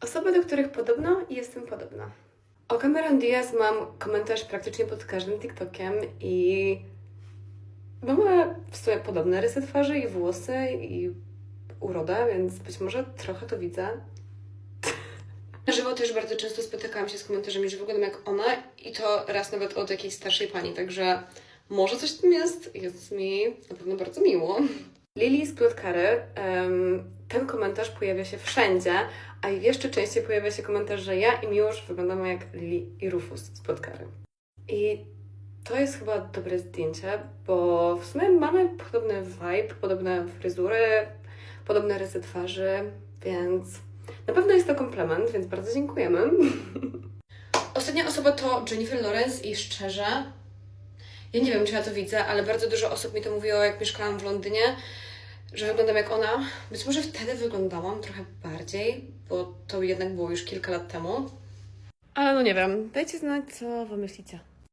Osoby, do których podobno i jestem podobna. O Cameron Diaz mam komentarz praktycznie pod każdym TikTokiem i mamy w sumie podobne rysy twarzy i włosy i urodę, więc być może trochę to widzę. Na żywo też bardzo często spotykałam się z komentarzami, że wyglądam jak ona i to raz nawet od jakiejś starszej pani, także może coś w tym jest, jest mi na pewno bardzo miło. Lili z Plotkary, em, ten komentarz pojawia się wszędzie, a jeszcze częściej pojawia się komentarz, że ja i Miłosz wyglądamy jak Lili i Rufus z Plotkary. I to jest chyba dobre zdjęcie, bo w sumie mamy podobny vibe, podobne fryzury, podobne rysy twarzy, więc na pewno jest to komplement, więc bardzo dziękujemy. Ostatnia osoba to Jennifer Lawrence i szczerze, ja nie wiem, czy ja to widzę, ale bardzo dużo osób mi to mówiło, jak mieszkałam w Londynie, że wyglądam jak ona. Być może wtedy wyglądałam trochę bardziej, bo to jednak było już kilka lat temu. Ale no nie wiem, dajcie znać, co wy myślicie.